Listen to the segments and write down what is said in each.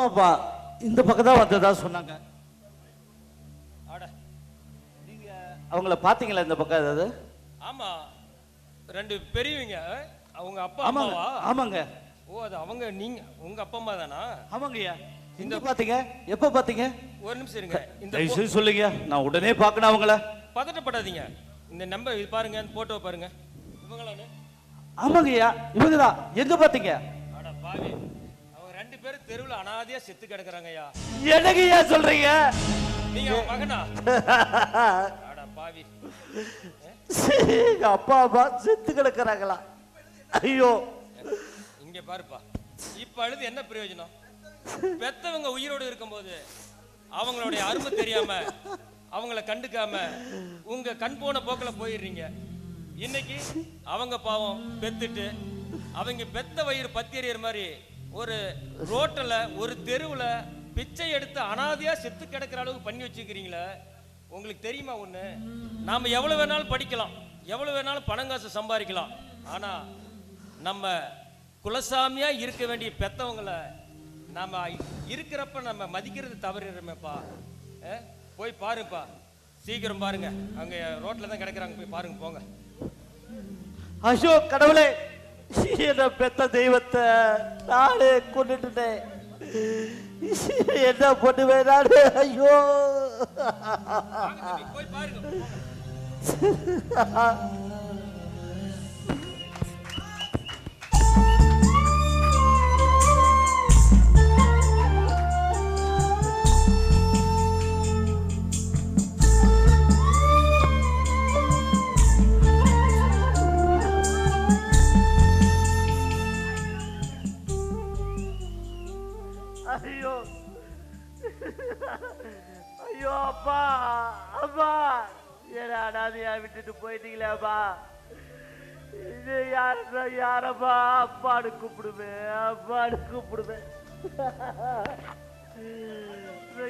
அப்பாப்பா இந்த பக்கம் தான் வந்ததா சொன்னாங்க. அட நீங்க அவங்கள பாத்தீங்களா இந்த பக்கம் ஏதாவது? ஆமா ரெண்டு பெரியவங்க அவங்க அப்பா அம்மாவா? ஆமாங்க. ஓ அது அவங்க நீங்க உங்க அப்பா அம்மா தானா? ஆமாங்கய்யா. இந்த பாத்தீங்க? எப்ப பாத்தீங்க? ஒரு நிமிஷம் இருங்க. இந்த சொல்லுங்க நான் உடனே பார்க்கணும் அவங்கள. பதட்டப்படாதீங்க. இந்த நம்பர் இது பாருங்க இந்த போட்டோவை பாருங்க. இவங்களானு ஆமாங்கய்யா இவங்கதான். எங்க பாத்தீங்க? அட பாவி. ரெண்டு பேரும் தெருவுல அனாதையா செத்து கிடக்குறாங்கய்யா. என்னங்கய்யா சொல்றீங்க? நீங்க அவன் மகனா? அட பாவி. எங்க அப்பா அம்மா செத்து கிடக்குறாங்களா? ஐயோ. இங்க பாருப்பா. இப்ப அழுது என்ன பிரயோஜனம்? பெத்தவங்க உயிரோடு இருக்கும்போது அவங்களுடைய அருமை தெரியாம அவங்கள கண்டுக்காம உங்க கண் போன போக்குல போயிடுறீங்க. இன்னைக்கு அவங்க பாவம் பெத்துட்டு அவங்க பெத்த வயிறு பத்தி எறியற மாதிரி ஒரு ரோட்டில் ஒரு தெருவில் பிச்சை எடுத்து அனாதையாக செத்து கிடக்கிற அளவுக்கு பண்ணி வச்சுக்கிறீங்களே உங்களுக்கு தெரியுமா ஒன்று நாம் எவ்வளோ வேணாலும் படிக்கலாம் எவ்வளோ வேணாலும் பணம் காசு சம்பாதிக்கலாம். ஆனால் நம்ம குலசாமியாக இருக்க வேண்டிய பெற்றவங்களை நம்ம இருக்கிறப்ப நம்ம மதிக்கிறது தவறிடுறோமேப்பா போய் பாருப்பா. சீக்கிரம் பாருங்க. அங்கே ரோட்டில் தான் கிடக்குறாங்க. போய் பாருங்க போங்க. அசோக் கடவுளே என்ன பெத்த தெய்வத்தை நானே கொண்டுட்டேன் என்ன பண்ணுவேன் நானு? ஐயோ. போய் பாருங்க ஐயோ. ஐயோ அப்பா அப்பா. என்ன அனாதையா விட்டுட்டு போயிட்டீங்களேப்பா இது யார யாரப்பா? அப்பாடு கூப்பிடுவேன் அப்பாடு கூப்பிடுவேன்.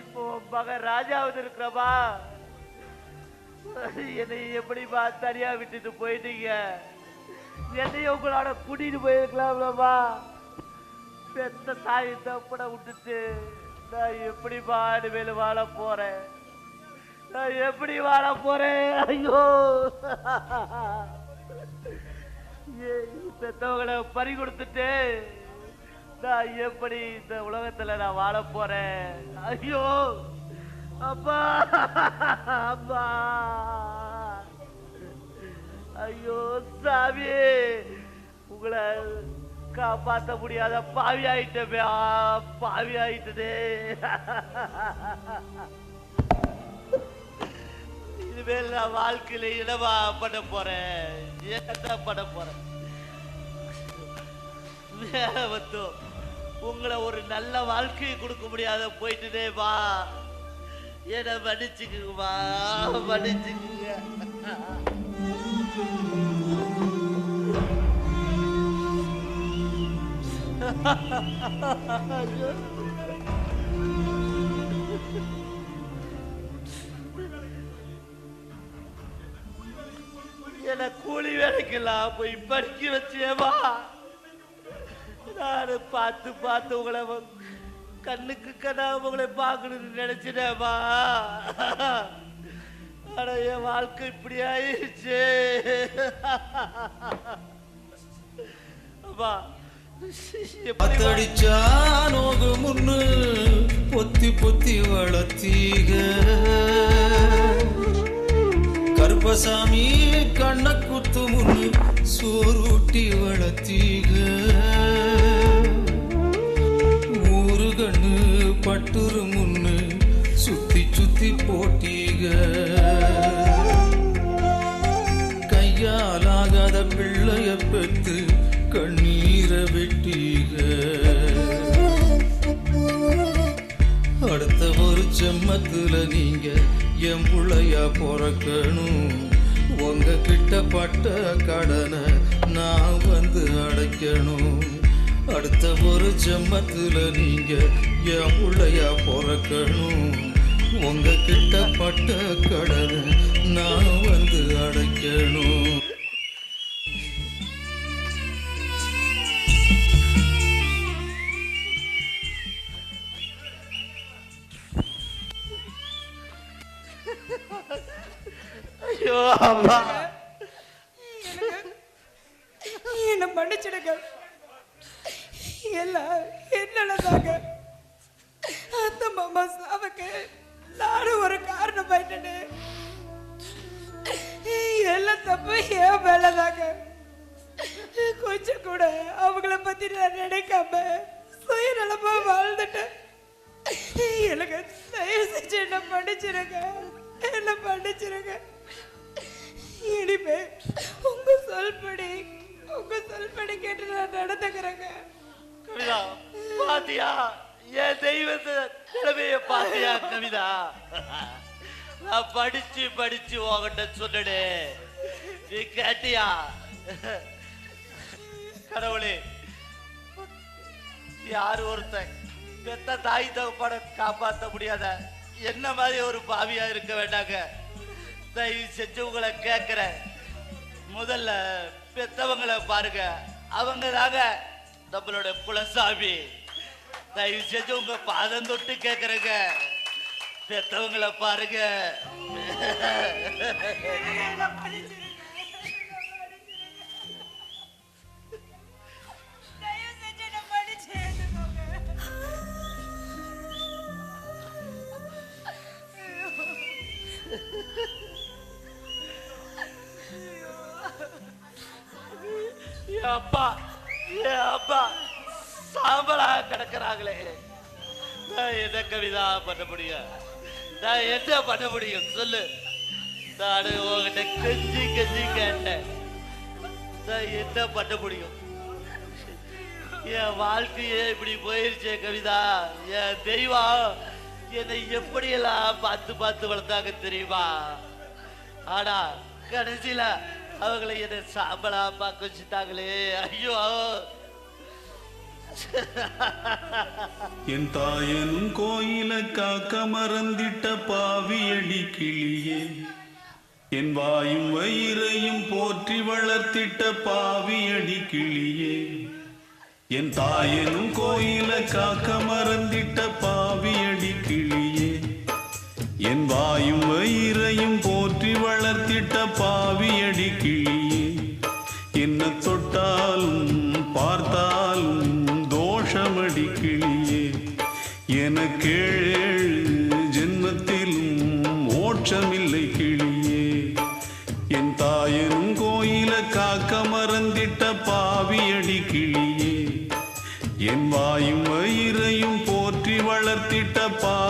இப்போ மகன் ராஜாவது இருக்கிறப்பா. என்னை எப்படிப்பா தனியா விட்டுட்டு போயிட்டீங்க? என்னையும் உங்களோட கூட்டிட்டு போயிருக்கலாம்லப்பா. பெத்த தாய் தப்பட விட்டுட்டு நான் எப்படி பாடு மேல வாழ போறேன்? நான் எப்படி வாழ போறேன்? ஐயோ! ஏய், பெத்தவங்களை பறி கொடுத்துட்டு நான் எப்படி இந்த உலகத்துல நான் வாழ போறேன்? ஐயோ! அப்பா! அப்பா! ஐயோ சாமி உங்களை காப்பாத்த முடியாத பாவி ஆயிட்டே பாவி ஆயிட்டதே இனிமேல் நான் வாழ்க்கையில இடமா பண்ண போறேன்? ஏதா பண்ண போறேன்? வேற உங்களை ஒரு நல்ல வாழ்க்கையை கொடுக்க முடியாத போயிட்டுதே வா என்னை மன்னிச்சுக்குங்கம்மா. மன்னிச்சுக்குங்க. என்ன கூலி வேலைக்கெல்லாம் போய் படிக்க வச்சேவா நானு பார்த்து பார்த்து உங்களை கண்ணுக்கு கண்ணா உங்களை பார்க்கணும்னு நினைச்சிட்டேவா ஆனா என் வாழ்க்கை இப்படி ஆயிடுச்சு அப்பா எப்படி நோகு முன்னு பொத்தி பொத்தி வளர்த்தீக. கருப்பசாமி கண்ண குத்து முன்னு சோறுட்டி வளர்த்தீக. ஊரு கண்ணு பட்டுரு முன்னு சுத்தி சுத்தி போட்டீக. கையாலாகாத பிள்ளைய பெற்று செம்மத்துல நீங்க என் புள்ளையா பிறக்கணும். உங்க கிட்ட பட்ட கடனை நான் வந்து அடைக்கணும். அடுத்த ஒரு செம்மத்துல நீங்க என் புள்ளையா பிறக்கணும். உங்க கிட்ட பட்ட கடனை நான் வந்து அடைக்கணும். அம்மா. என்ன மன்னிச்சிடுங்க. எல்லாம் என்னதாங்க அந்த மாமா சாவுக்கு நானும் ஒரு காரணம் ஆயிட்டேனே எல்லாம் தப்பு ஏன் மேலதாங்க கொஞ்சம் கூட அவங்கள பத்தி நான் நினைக்காம சுயநலமா வாழ்ந்துட்டேன் எனக்கு தயவு செஞ்சு என்ன மன்னிச்சிருங்க. என்ன மன்னிச்சிருங்க. இனிமே உங்க சொல்படி உங்க சொல்படி கேட்டு நான் நடந்துக்கிறேங்க. கவிதா பாத்தியா? என் தெய்வத்தை நிலைமைய பாத்தியா கவிதா? நான் படிச்சு படிச்சு உங்ககிட்ட சொன்னனே. நீ கேட்டியா? கடவுளே யார் ஒருத்தன் பெத்த தாய் தகுப்பாட காப்பாற்ற முடியாத என்ன மாதிரி ஒரு பாவியா இருக்க வேண்டாங்க? தயவு செஞ்சு உங்களை கேட்கிறேன் முதல்ல பெத்தவங்களை பாருங்க. அவங்க தாங்க நம்மளோட குலசாமி. தயவு செஞ்சு உங்க பாதம் தொட்டு கேக்குறேங்க. பெத்தவங்களை பாருங்க. சாம்பலா நான் என்ன கவிதா பண்ண முடியும்? நான் என்ன பண்ண முடியும்? சொல்லு. நான் உங்ககிட்ட கெஞ்சி கெஞ்சி கேட்டேன். நான் என்ன பண்ண முடியும்? என் வாழ்க்கையே இப்படி போயிருச்சு கவிதா. என் தெய்வம் என்னை எப்படியெல்லாம் பார்த்து பார்த்து வளர்த்தாங்க தெரியுமா? ஆனா கடைசியில அவங்களை என்னை சாம்பலா பார்க்க வச்சுட்டாங்களே. ஐயோ. என் தாயனும் கோயில காக்க மறந்திட்ட பாவியடி கிளியே. என் வாயும் வயிறையும் போற்றி வளர்த்திட்ட பாவியடி கிளியே. என் தாயனும் கோயில காக்க மறந்திட்ட பாவியடி கிளியே. என் வாயும் வயிறு பாவியடி கிளியே. என் வாயும் வயிறையும் போற்றி வளர்த்திட்ட பா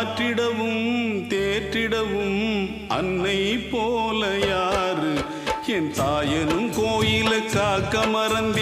காற்றிடவும் தேற்றிடவும் அன்னை போல யாரு? என் தாயனும் கோயில காக்க மறந்திட்ட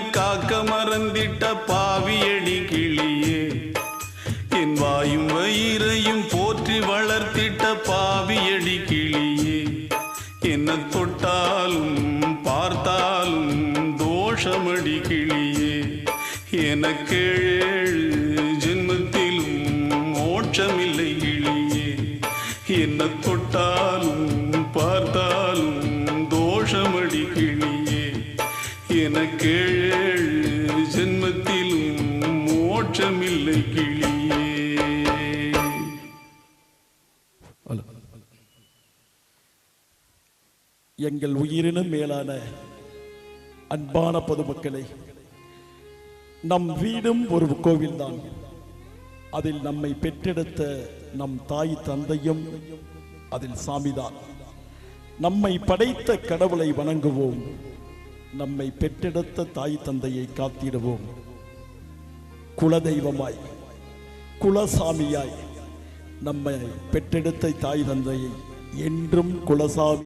காக்க மறந்திட்ட பாவியடி கிளியே. என் வாயும் வயிறையும் போற்றி வளர்த்திட்ட பாவியடி கிளியே. என்ன தொட்டாலும் பார்த்தாலும் தோஷமடி கிளியே. எனக்கு ஜென்மத்திலும் மோட்சமில்லை கிளியே. என்ன தொட்டாலும் பார்த்தாலும் தோஷமடி கிளியே. எனக்கு கிளியே. எங்கள் உயிரினும் மேலான அன்பான பொதுமக்களை நம் வீடும் ஒரு கோவில்தான். அதில் நம்மை பெற்றெடுத்த நம் தாய் தந்தையும் அதில் சாமிதான். நம்மை படைத்த கடவுளை வணங்குவோம். நம்மை பெற்றெடுத்த தாய் தந்தையை காத்திடுவோம். குலதெய்வமாய் குலசாமியாய் நம்மை பெற்றெடுத்த தாய் தந்தையை என்றும் குலசாமி